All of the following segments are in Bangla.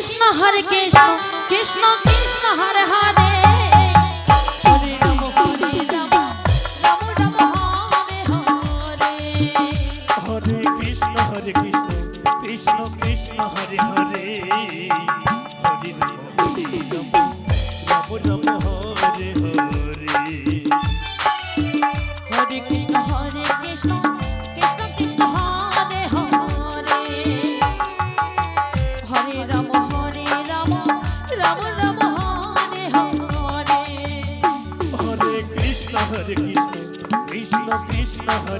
Krishna Hare Krishna Krishna Krishna Hare Hare Hare Krishna, Hare Krishna, Krishna Krishna, Hare Hare.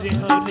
健康的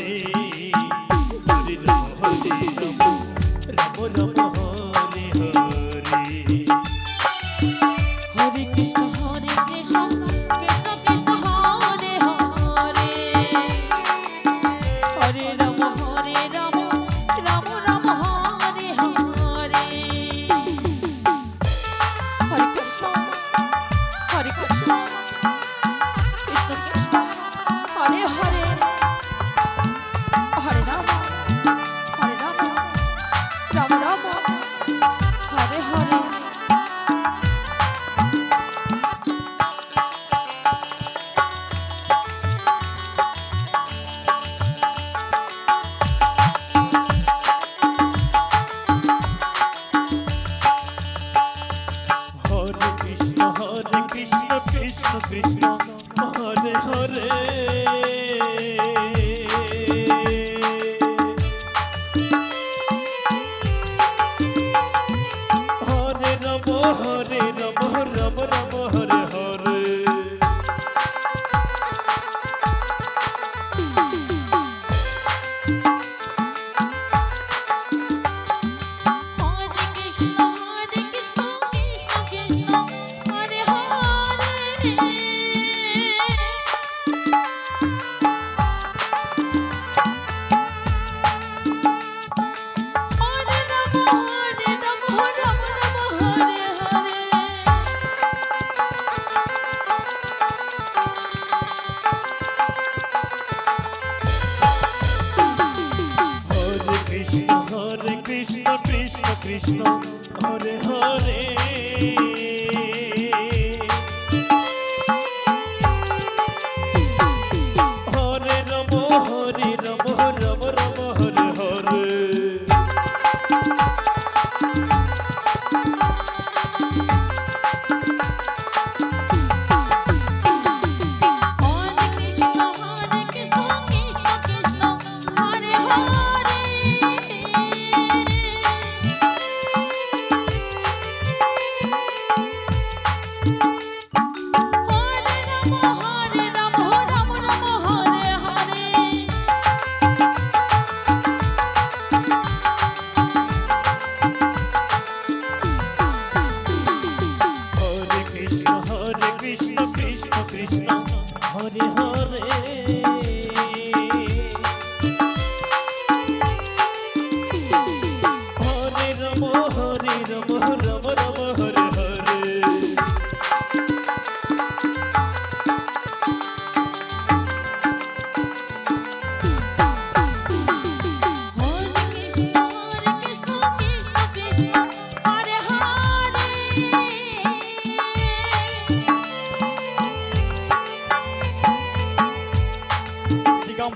Krishna Hare Hare. Hare Rab Hare Rab Rab Rab Hare Krishna Hare Hare. Hare Hare.